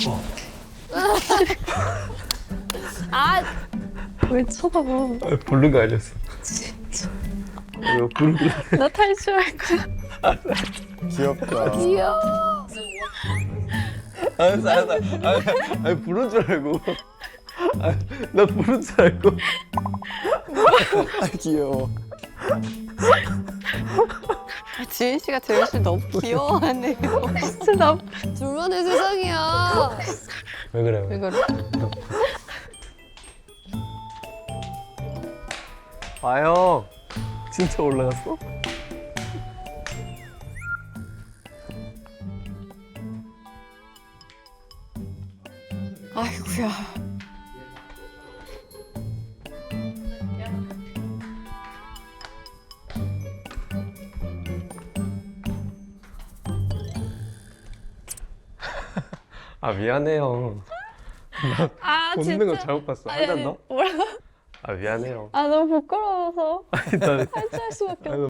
좋아. 아왜 쳐다봐? 아, 부른 거 아니었어. 이거 부른 거. 나 탈출할 거야. 귀엽다. 귀여워. 알았어, 알았어. 아, 아니, 부른 줄 알고. 아, 나 부른 줄 알고. 아, 귀여워. 지은 씨가 재현 씨 너무 귀여워하네요. 진짜 나. 둘만의 세상이야. 왜 그래? 왜 그래? 봐요. 진짜 올라갔어? 아이고야. 아, 미안해요. 아 웃는 거 잘못 봤어. 한잔 더? 뭐라고? 아, 미안해요. 아 너무 부끄러워서 아니, 나 탈출할 수밖에 아니,